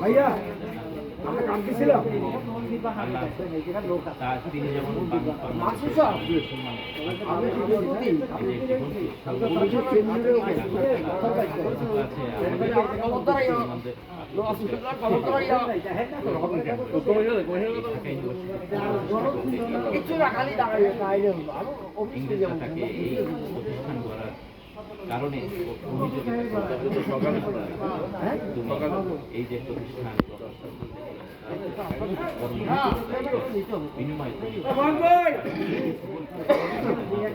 ভাইয়া আমরা কাটতে ছিলাম। আল্লাহ তার ইংরেজরাকে এই কারণে এই যে প্রতিষ্ঠান বিনিময়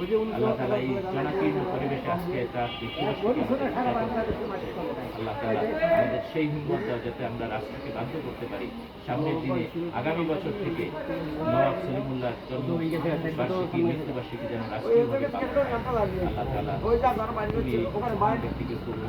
আল্লাহ তাআলা এই জনাকীর্ণ পরিবেশে আজকে তার আল্লাহ তাআলা আমাদের সেই হিম্মত যাতে আমরা রাষ্ট্রকে বাধ্য করতে পারি। সামনের দিনে আগামী বছর থেকে নবাব সলিমুল্লাহ জন্ম বার্ষিকী মৃত্যুবার্ষিকী যেন রাষ্ট্রীয়ভাবে আল্লাহ ব্যক্তিকে কবুল